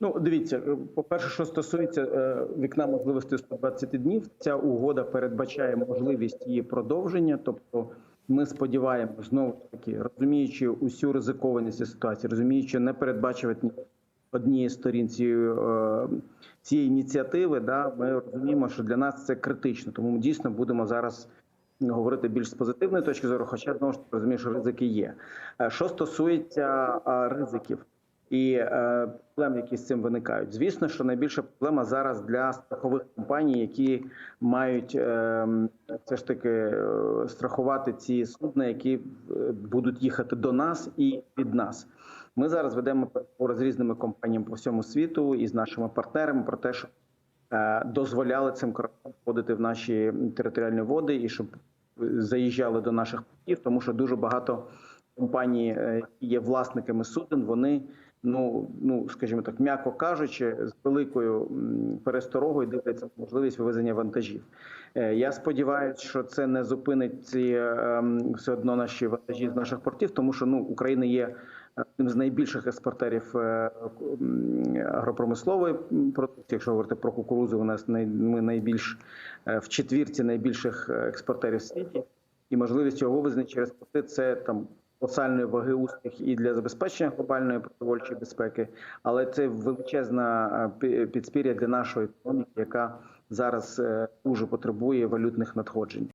Ну, дивіться, по перше, що стосується е, вікна можливості 120 днів, ця угода передбачає можливість її продовження. Тобто, ми сподіваємося, знову ж таки, розуміючи усю ризикованість ситуації, розуміючи непередбачувані однієї сторін цієї, е, цієї ініціативи, да, ми розуміємо, що для нас це критично. Тому ми дійсно будемо зараз говорити більш з позитивної точки зору, хоча знову ж таки розумію, що ризики є. Е, Що стосується е, ризиків і е, проблем, які з цим виникають, звісно, що найбільша проблема зараз для страхових компаній, які мають е, ж таки е, страхувати ці судна, які е, будуть їхати до нас і від нас. Ми зараз ведемо переговори з різними компаніями по всьому світу і з нашими партнерами про те, що е, дозволяли цим кораблям входити в наші територіальні води і щоб заїжджали до наших портів, тому що дуже багато компаній, е, які є власниками суден, вони ну ну скажімо так, м'яко кажучи, з великою пересторогою дивляться можливість вивезення вантажів. Е, Я сподіваюся, що це не зупинить ці е, все одно наші вантажі з наших портів, тому що ну Україна є одним з найбільших експортерів агропромислової продукції. Якщо говорити про кукурудзу, у нас ми найбільш в четвірці найбільших експортерів світі, і можливість його вивезення через порти це там колосальної ваги успіх і для забезпечення глобальної продовольчої безпеки, але це величезна е, підспір'я для нашої економіки, яка зараз е, дуже потребує валютних надходжень.